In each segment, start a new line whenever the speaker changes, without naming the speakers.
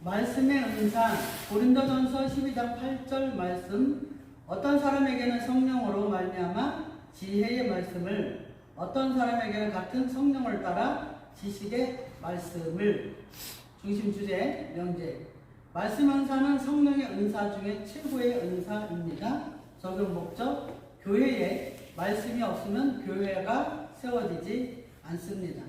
말씀의 은사 고린도전서 12장 8절 말씀 어떤 사람에게는 성령으로 말미암아 지혜의 말씀을 어떤 사람에게는 같은 성령을 따라 지식의 말씀을 중심 주제 명제 말씀 은사는 성령의 은사 중에 최고의 은사입니다. 적용 목적 교회에 말씀이 없으면 교회가 세워지지 않습니다.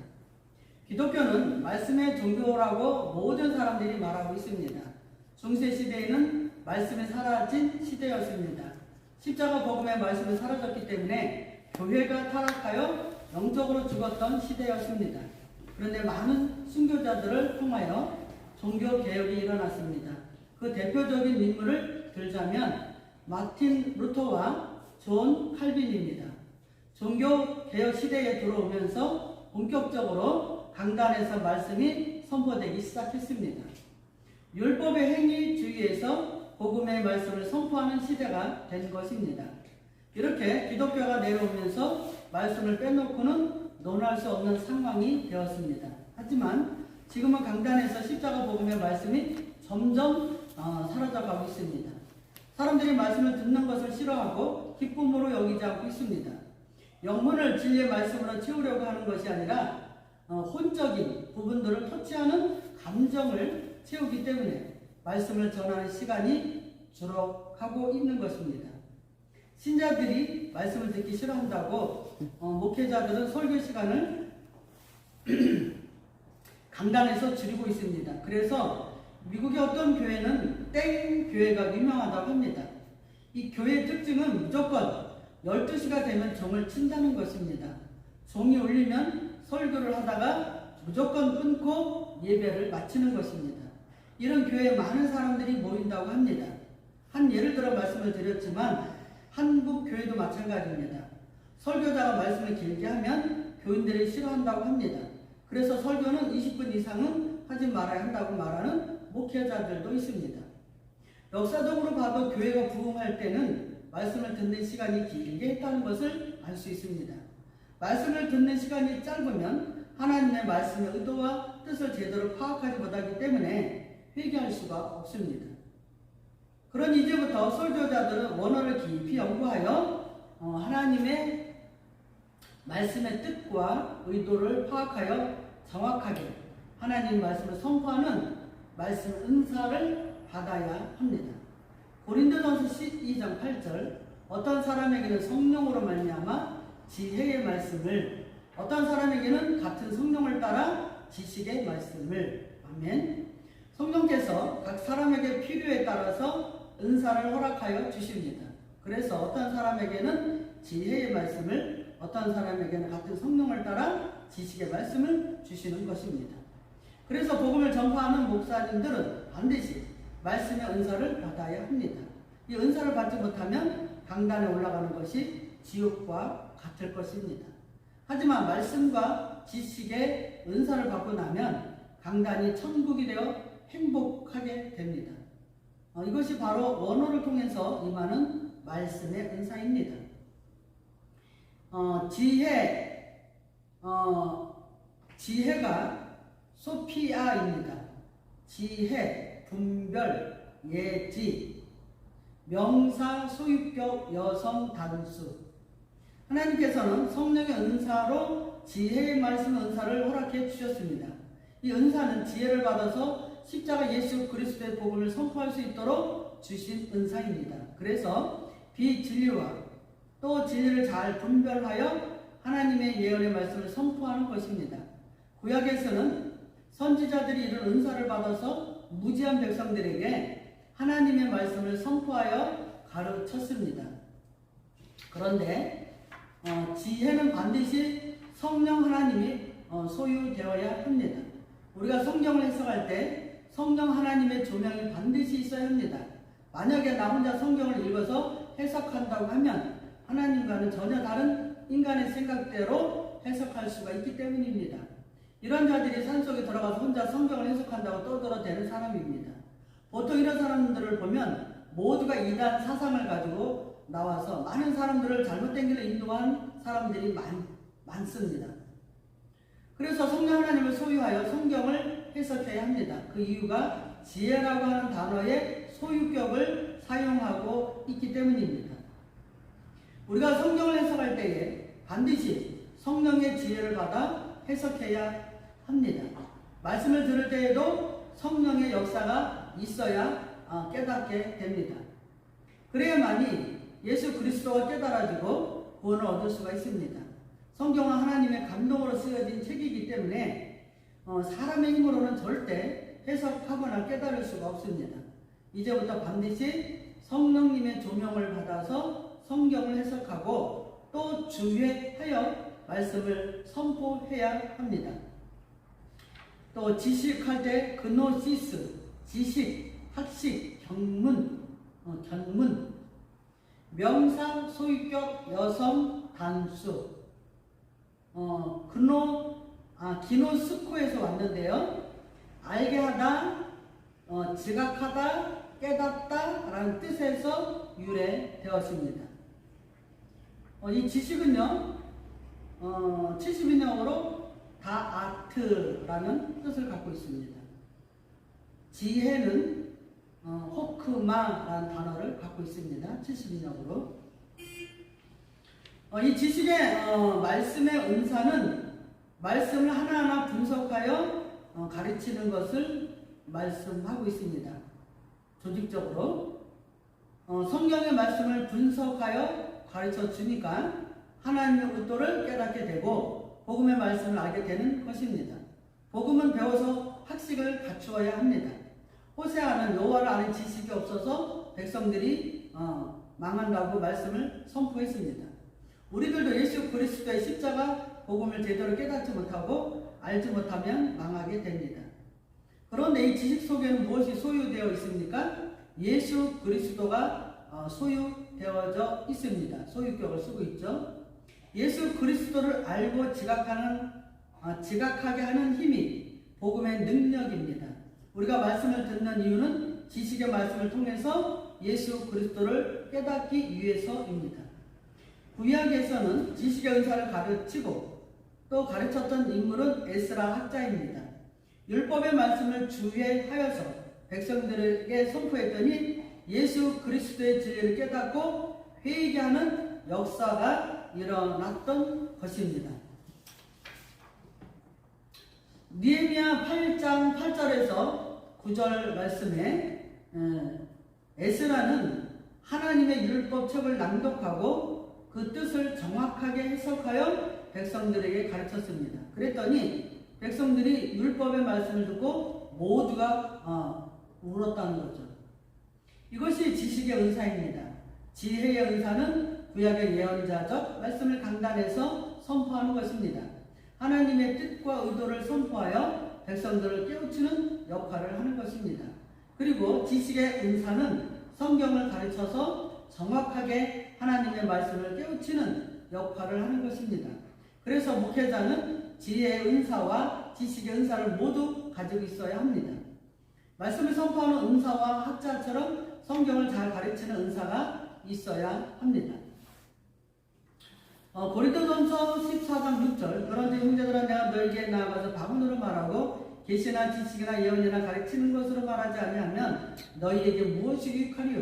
기독교는 말씀의 종교라고 모든 사람들이 말하고 있습니다. 중세 시대에는 말씀이 사라진 시대였습니다. 십자가 복음의 말씀이 사라졌기 때문에 교회가 타락하여 영적으로 죽었던 시대였습니다. 그런데 많은 순교자들을 통하여 종교 개혁이 일어났습니다. 그 대표적인 인물을 들자면 마틴 루터와 존 칼빈입니다. 종교 개혁 시대에 들어오면서 본격적으로 강단에서 말씀이 선포되기 시작했습니다. 율법의 행위주의에서 복음의 말씀을 선포하는 시대가 된 것입니다. 이렇게 기독교가 내려오면서 말씀을 빼놓고는 논할 수 없는 상황이 되었습니다. 하지만 지금은 강단에서 십자가 복음의 말씀이 점점 어, 사라져가고 있습니다. 사람들이 말씀을 듣는 것을 싫어하고 기쁨으로 여기지 않고 있습니다. 영문을 진리의 말씀으로 채우려고 하는 것이 아니라 어, 혼적인 부분들을 터치하는 감정을 채우기 때문에 말씀을 전하는 시간이 줄어가고 있는 것입니다. 신자들이 말씀을 듣기 싫어한다고 어, 목회자들은 설교 시간을 강단에서 줄이고 있습니다. 그래서 미국의 어떤 교회는 땡 교회가 유명하다고 합니다. 이 교회의 특징은 무조건 12시가 되면 종을 친다는 것입니다. 종이 울리면 설교를 하다가 무조건 끊고 예배를 마치는 것입니다. 이런 교회에 많은 사람들이 모인다고 합니다. 한 예를 들어 말씀을 드렸지만 한국 교회도 마찬가지입니다. 설교자가 말씀을 길게 하면 교인들이 싫어한다고 합니다. 그래서 설교는 20분 이상은 하지 말아야 한다고 말하는 목회자들도 있습니다. 역사적으로 봐도 교회가 부흥할 때는 말씀을 듣는 시간이 길게 했다는 것을 알 수 있습니다. 말씀을 듣는 시간이 짧으면 하나님의 말씀의 의도와 뜻을 제대로 파악하지 못하기 때문에 회개할 수가 없습니다. 그런 이제부터 설교자들은 원어를 깊이 연구하여 어, 하나님의 말씀의 뜻과 의도를 파악하여 정확하게 하나님 말씀을 선포하는 말씀 은사를 받아야 합니다. 고린도전서 12장 8절 어떤 사람에게는 성령으로 말미암아 지혜의 말씀을 어떤 사람에게는 같은 성령을 따라 지식의 말씀을 아멘. 성령께서 각 사람에게 필요에 따라서 은사를 허락하여 주십니다. 그래서 어떤 사람에게는 지혜의 말씀을 어떤 사람에게는 같은 성령을 따라 지식의 말씀을 주시는 것입니다. 그래서 복음을 전파하는 목사님들은 반드시 말씀의 은사를 받아야 합니다. 이 은사를 받지 못하면 강단에 올라가는 것이 지옥과 같을 것입니다. 하지만 말씀과 지식의 은사를 받고 나면 강단이 천국이 되어 행복하게 됩니다. 어, 이것이 바로 원어를 통해서 임하는 말씀의 은사입니다. 어, 지혜, 어, 지혜가 소피아입니다. 지혜, 분별, 예지, 명사, 소유격, 여성, 단수. 하나님께서는 성령의 은사로 지혜의 말씀 은사를 허락해 주셨습니다. 이 은사는 지혜를 받아서 십자가 예수 그리스도의 복음을 선포할 수 있도록 주신 은사입니다. 그래서 비진리와 또 진리를 잘 분별하여 하나님의 예언의 말씀을 선포하는 것입니다. 구약에서는 선지자들이 이런 은사를 받아서 무지한 백성들에게 하나님의 말씀을 선포하여 가르쳤습니다. 그런데 어, 지혜는 반드시 성령 하나님이 어, 소유되어야 합니다. 우리가 성경을 해석할 때 성령 하나님의 조명이 반드시 있어야 합니다. 만약에 나 혼자 성경을 읽어서 해석한다고 하면 하나님과는 전혀 다른 인간의 생각대로 해석할 수가 있기 때문입니다. 이런 자들이 산속에 들어가서 혼자 성경을 해석한다고 떠들어대는 사람입니다. 보통 이런 사람들을 보면 모두가 이단 사상을 가지고 나와서 많은 사람들을 잘못된 길로 인도한 사람들이 많, 많습니다. 그래서 성령 하나님을 소유하여 성경을 해석해야 합니다. 그 이유가 지혜라고 하는 단어의 소유격을 사용하고 있기 때문입니다. 우리가 성경을 해석할 때에 반드시 성령의 지혜를 받아 해석해야 합니다. 말씀을 들을 때에도 성령의 역사가 있어야 어, 깨닫게 됩니다. 그래야만이 예수 그리스도가 깨달아지고 구원을 얻을 수가 있습니다. 성경은 하나님의 감동으로 쓰여진 책이기 때문에 어, 사람의 힘으로는 절대 해석하거나 깨달을 수가 없습니다. 이제부터 반드시 성령님의 조명을 받아서 성경을 해석하고 또 주의하여 말씀을 선포해야 합니다. 또 지식할 때 그노시스, 지식, 학식, 경문, 어, 견문, 명사, 소유격, 여성, 단수, 어, 그노, 아, 기노스코에서 왔는데요. 알게 하다, 어, 지각하다, 깨닫다 라는 뜻에서 유래되었습니다. 어, 이 지식은요, 어, 70인형으로 다아트라는 뜻을 갖고 있습니다. 지혜는 어, 호크마라는 단어를 갖고 있습니다. 70인형으로. 어, 이 지식의 어, 말씀의 은사는 말씀을 하나하나 분석하여 어, 가르치는 것을 말씀하고 있습니다. 조직적으로 어, 성경의 말씀을 분석하여 가르쳐 주니까 하나님의 의도를 깨닫게 되고 복음의 말씀을 알게 되는 것입니다. 복음은 배워서 학식을 갖추어야 합니다. 호세아는 여호와를 아는 지식이 없어서 백성들이 어, 망한다고 말씀을 선포했습니다. 우리들도 예수 그리스도의 십자가 복음을 제대로 깨닫지 못하고 알지 못하면 망하게 됩니다. 그런데 이 지식 속에는 무엇이 소유되어 있습니까? 예수 그리스도가 어, 소유되어져 있습니다. 소유격을 쓰고 있죠. 예수 그리스도를 알고 지각하는 아, 지각하게 하는 힘이 복음의 능력입니다. 우리가 말씀을 듣는 이유는 지식의 말씀을 통해서 예수 그리스도를 깨닫기 위해서입니다. 구약에서는 지식의 은사를 가르치고 또 가르쳤던 인물은 에스라 학자입니다. 율법의 말씀을 주의하여서 백성들에게 선포했더니 예수 그리스도의 진리를 깨닫고 회의게 하는 역사가 일어났던 것입니다. 니에미야 8장 8절에서 9절 말씀에 에스라는 하나님의 율법 책을 낭독하고 그 뜻을 정확하게 해석하여 백성들에게 가르쳤습니다. 그랬더니 백성들이 율법의 말씀을 듣고 모두가 어, 울었다는 거죠. 이것이 지식의 은사입니다. 지혜의 은사는 구약의 예언자적 말씀을 강단해서 선포하는 것입니다. 하나님의 뜻과 의도를 선포하여 백성들을 깨우치는 역할을 하는 것입니다. 그리고 지식의 은사는 성경을 가르쳐서 정확하게 하나님의 말씀을 깨우치는 역할을 하는 것입니다. 그래서 목회자는 지혜의 은사와 지식의 은사를 모두 가지고 있어야 합니다. 말씀을 선포하는 은사와 학자처럼 성경을 잘 가르치는 은사가 있어야 합니다. 어, 고린도전서 14장 6절 그런데 형제들아 내가 너에게 나아가서 바문으로 말하고 계시나 지식이나 예언이나 가르치는 것으로 말하지 아니하면 너희에게 무엇이 유익하리요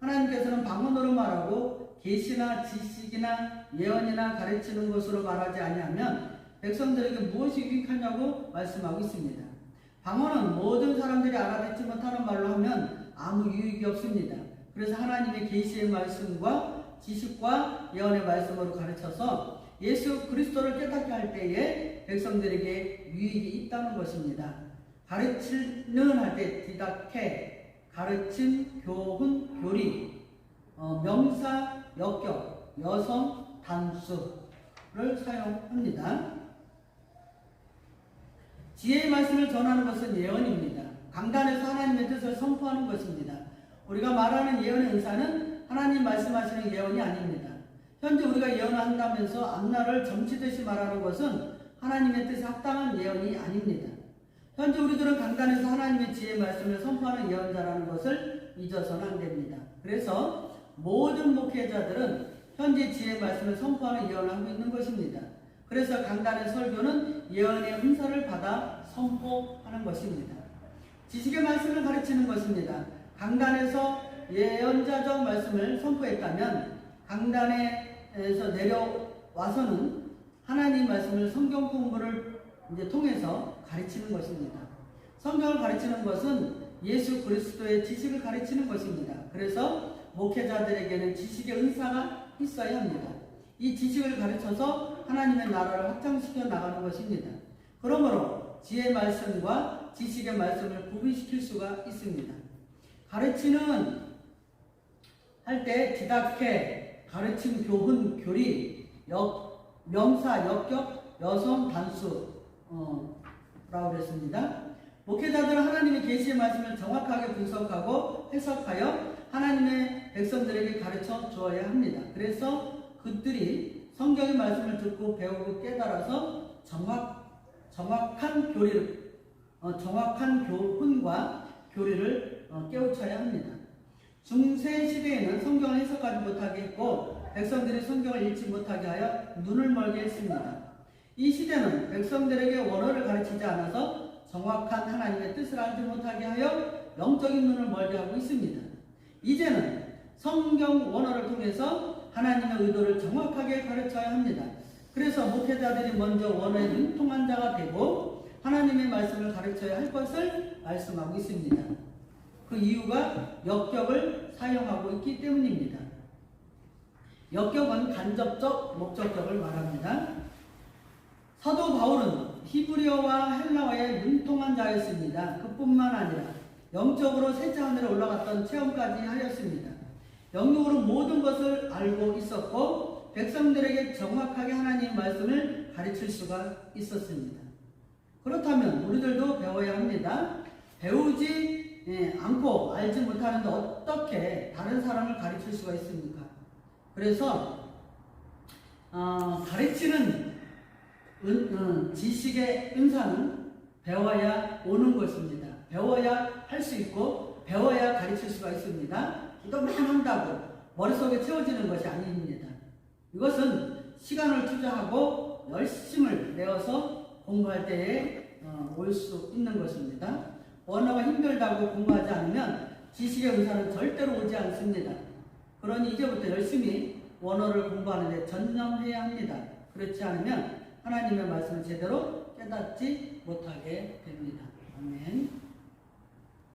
하나님께서는 방언으로 말하고 계시나 지식이나 예언이나 가르치는 것으로 말하지 아니하면 백성들에게 무엇이 유익하냐고 말씀하고 있습니다. 방언은 모든 사람들이 알아듣지 못하는 말로 하면 아무 유익이 없습니다. 그래서 하나님의 계시의 말씀과 지식과 예언의 말씀으로 가르쳐서 예수 그리스도를 깨닫게 할 때에 백성들에게 유익이 있다는 것입니다. 가르치는 할 때 디다케, 가르침, 교훈, 교리, 어, 명사, 역격, 여성, 단수를 사용합니다. 지혜의 말씀을 전하는 것은 예언입니다. 강단에서 하나님의 뜻을 선포하는 것입니다. 우리가 말하는 예언의 은사는 하나님 말씀하시는 예언이 아닙니다. 현재 우리가 예언을 한다면서 앞날을 점치듯이 말하는 것은 하나님의 뜻에 합당한 예언이 아닙니다. 현재 우리들은 강단에서 하나님의 지혜의 말씀을 선포하는 예언자라는 것을 잊어서는 안 됩니다. 그래서 모든 목회자들은 현재 지혜의 말씀을 선포하는 예언을 하고 있는 것입니다. 그래서 강단의 설교는 예언의 은사를 받아 선포하는 것입니다. 지식의 말씀을 가르치 가르치는 것입니다. 강단에서 예언자적 말씀을 선포했다면 강단 에서 내려와서는 하나님 말씀을 성경 공부를 이제 통해서 가르치는 것입니다. 성경을 가르치는 것은 예수 그리스도의 지식을 가르치는 것입니다. 그래서 목회자들에게는 지식의 은사가 있어야 합니다. 이 지식을 가르쳐서 하나님의 나라를 확장시켜 나가는 것입니다. 그러므로 지혜의 말씀과 지식의 말씀을 구분시킬 수가 있습니다. 가르치는 할 때 디다케, 가르침, 교훈, 교리, 역, 명사, 역격, 여성, 단수 어, 라고 그랬습니다. 목회자들은 하나님의 계시의 말씀을 정확하게 분석하고 해석하여 하나님의 백성들에게 가르쳐 주어야 합니다. 그래서 그들이 성경의 말씀을 듣고 배우고 깨달아서 정확 정확한 교리를 어, 정확한 교훈과 교리를 어, 깨우쳐야 합니다. 중세 시대에는 성경을 해석하지 못하게 했고 백성들이 성경을 읽지 못하게 하여 눈을 멀게 했습니다. 이 시대는 백성들에게 원어를 가르치지 않아서 정확한 하나님의 뜻을 알지 못하게 하여 영적인 눈을 멀게 하고 있습니다. 이제는 성경 원어를 통해서 하나님의 의도를 정확하게 가르쳐야 합니다. 그래서 목회자들이 먼저 원어에 능통한 자가 되고 하나님의 말씀을 가르쳐야 할 것을 말씀하고 있습니다. 그 이유가 역격을 사용하고 있기 때문입니다. 역격은 간접적, 목적적을 말합니다. 사도 바울은 히브리어와 헬라어에 능통한 자였습니다. 그뿐만 아니라 영적으로 셋째 하늘에 올라갔던 체험까지 하였습니다. 영적으로 모든 것을 알고 있었고 백성들에게 정확하게 하나님 말씀을 가르칠 수가 있었습니다. 그렇다면 우리들도 배워야 합니다. 배우지 예, 않고 알지 못하는데 어떻게 다른 사람을 가르칠 수가 있습니까? 그래서 어, 가르치는 은, 어, 지식의 은사는 배워야 오는 것입니다. 배워야 할 수 있고 배워야 가르칠 수가 있습니다. 이것만 한다고 머릿속에 채워지는 것이 아닙니다. 이것은 시간을 투자하고 열심을 내어서 공부할 때에 어, 올 수 있는 것입니다. 언어가 힘들다고 공부하지 않으면 지식의 은사는 절대로 오지 않습니다. 그러니 이제부터 열심히 원어를 공부하는 데 전념해야 합니다. 그렇지 않으면 하나님의 말씀을 제대로 깨닫지 못하게 됩니다. 아멘.